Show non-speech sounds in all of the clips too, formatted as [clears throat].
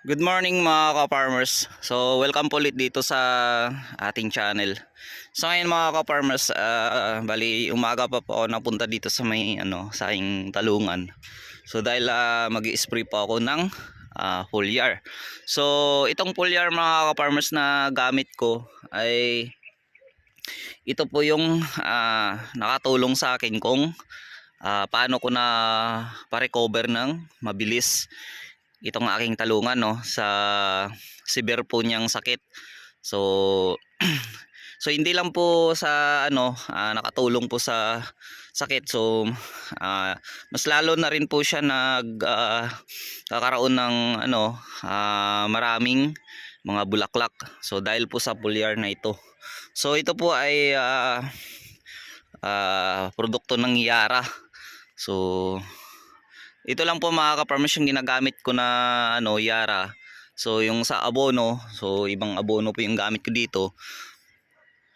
Good morning mga ka-farmers. So welcome po ulit dito sa ating channel. So ngayon mga ka-farmers, ah, bali umaga pa po ako napunta dito sa may ano, sa aking talungan. So dahil ah, mag-spray po ako ng ah, foliar. So itong foliar mga ka-farmers na gamit ko ay ito po yung ah, nakatulong sa akin kung ah, paano ko na pa-recover ng mabilis itong aking talungan no sa severe po niyang sakit. So [clears throat] so hindi lang po sa ano ah, nakatulong po sa sakit. So ah, mas lalo na rin po siya nag ah, kakaroon ng ano ah, maraming mga bulaklak. So dahil po sa foliar na ito. So ito po ay ah, ah, produkto ng Yara. So ito lang po mga ka-farmers yung ginagamit ko na ano Yara. So yung sa abono, so ibang abono po yung gamit ko dito.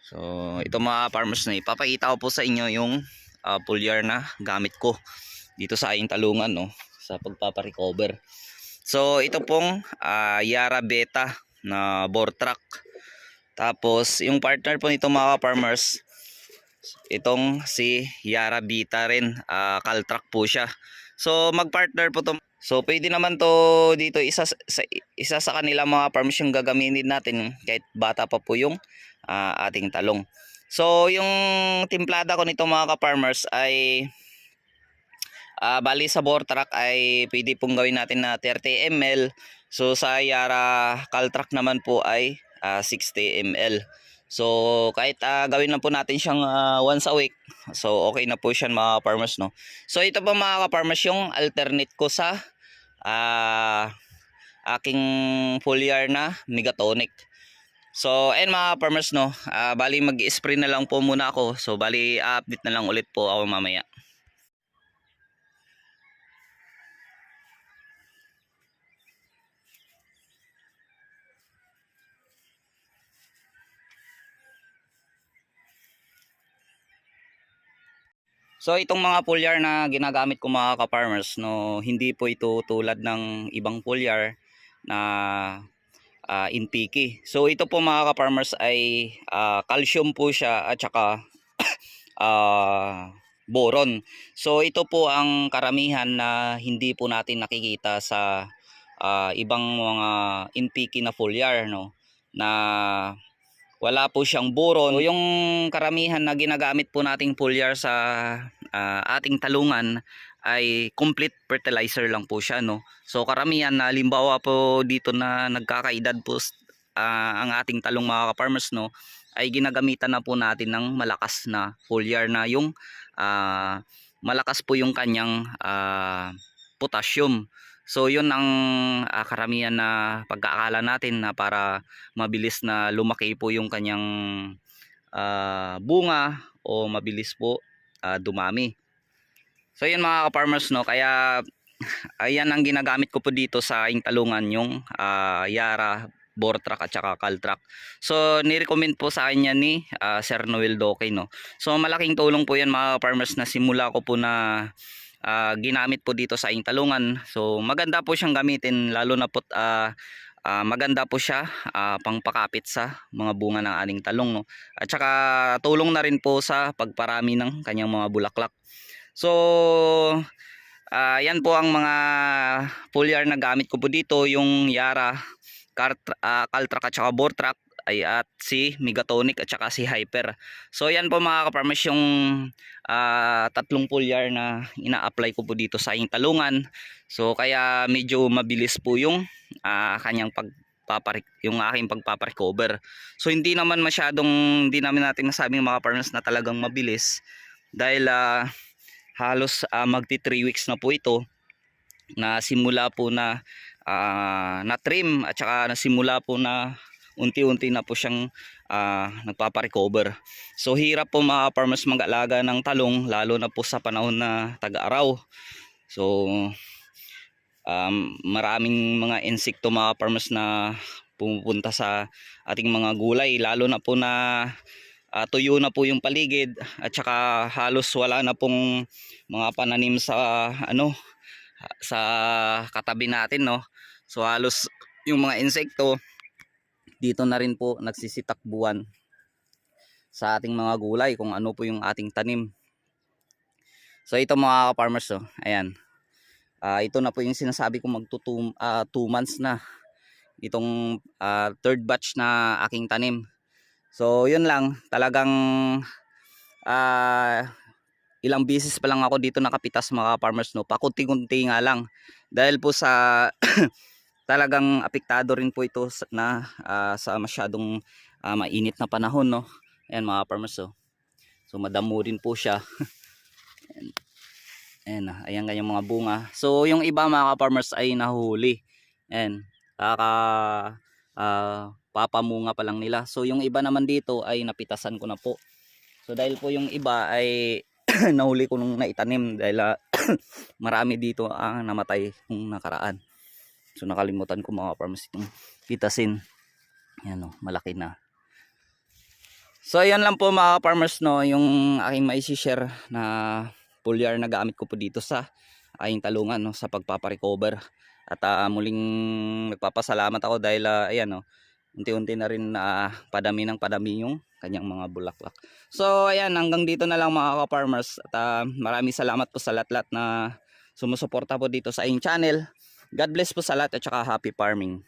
So ito mga farmers na ipapakita ko po sa inyo yung uh, foliar na gamit ko dito sa aking talungan no sa pagpapa-recover. So ito pong ah, Yara Beta na bore track. Tapos yung partner po nito mga farmers itong si Yara Beta rin, ah, Caltrack po siya. So mag-partner po to. So pwede naman to dito isa sa isa sa kanila mga farms yung gagamitin natin kahit bata pa po yung ah, ating talong. So yung timplada ko nito mga ka-farmers ay ah, bali sa bore track ay pwede pong gawin natin na 30 ml. So sa Yara Caltrack naman po ay ah, 60 ml. So kahit ah, gawin lang po natin siyang ah, once a week. So okay na po siya mga farmers no. So ito pa mga ka-farmers yung alternate ko sa ah, aking foliar na megatonic. So and mga farmers no, ah, bali mag-spray na lang po muna ako. So bali update na lang ulit po ako mamaya. So itong mga foliar na ginagamit ko mga ka-farmers no, hindi po ito tulad ng ibang foliar na ah, inpiki. So ito po mga ka-farmers ay ah, calcium po siya at saka [coughs] ah, boron. So ito po ang karamihan na hindi po natin nakikita sa ah, ibang mga inpiki na foliar no na wala po siyang boron. So, yung karamihan na ginagamit po nating foliar sa ah, ating talungan ay complete fertilizer lang po siya no. So karamihan na limbawa po dito na nagkakaedad po ah, ang ating talong mga ka-farmers no ay ginagamitan na po natin ng malakas na foliar na yung ah, malakas po yung kanyang ah, potassium. So yun ang ah, karamihan na pagkaakala natin na para mabilis na lumaki po yung kanyang ah, bunga o mabilis po ah, dumami. So yun mga ka-farmers no, kaya [laughs] ayan ang ginagamit ko po dito sa aking talungan yung ah, Yara bore track at saka Caltrack. So ni-recommend po sa akin yan ni ah, Sir Noel Doke no. So malaking tulong po yan mga farmers na simula ko po na ah, ginamit po dito sa aking talungan. So maganda po siyang gamitin lalo na po ah, ah, maganda po siya ah, pangpakapit sa mga bunga ng aning talong no. At saka tulong na rin po sa pagparami ng kanyang mga bulaklak. So ah, yan po ang mga foliar na gamit ko po dito yung Yara Cart- Caltrack at saka Bortrack ay at si Megatonic at saka si Hyper. So yan po mga kaparmas yung ah, tatlong foliar na ina-apply ko po dito sa aking talungan. So kaya medyo mabilis po yung ah, kanyang pagpaparik yung aking pagpaparecover. So hindi naman masyadong hindi namin natin nasabing mga farmers na talagang mabilis dahil ah, halos ah, magti 3 weeks na po ito na simula po na ah, na trim at saka nasimula po na unti-unti na po siyang ah, nagpapa-recover. So hirap po mga farmers mag-alaga ng talong lalo na po sa panahon na tag-araw. So um, maraming mga insekto mga farmers na pumupunta sa ating mga gulay lalo na po na ah, tuyo na po yung paligid at saka halos wala na pong mga pananim sa ano sa katabi natin no so halos yung mga insekto dito na rin po nagsisitakbuhan sa ating mga gulay kung ano po yung ating tanim. So ito mga farmers oh, ayan. Ah, ito na po yung sinasabi ko magto 2 months na itong ah, third batch na aking tanim. So yun lang, talagang ah ilang beses pa lang ako dito nakapitas mga farmers no. Pakunti-kunti nga lang dahil po sa talagang apektado rin po ito na ah, sa masyadong ah, mainit na panahon no. Ayan mga farmers oh. So madamo rin po siya. ayan, [laughs] ayan, ah, ayan kanyang mga bunga. So yung iba mga farmers ay nahuhuli. Ayan, kaka ah, papamunga pa lang nila. So yung iba naman dito ay napitasan ko na po. So dahil po yung iba ay [clears throat] nahuli ko nung naitanim dahil ah, [clears throat] marami dito ang namatay nung nakaraan. So nakalimutan ko mga farmers itong pitasin. Yan o, malaki na. So ayan lang po mga farmers no, yung aking maisi-share na foliar na gamit ko po dito sa aking talungan no, sa pagpaparecover. At ah, muling nagpapasalamat ako dahil ah, ayan no, unti-unti na rin na padami ng padami yung kanyang mga bulaklak. So ayan, hanggang dito na lang mga ka-farmers. At ah, maraming salamat po sa lahat-lahat na sumusuporta po dito sa aking channel. God bless po sa lahat at saka happy farming.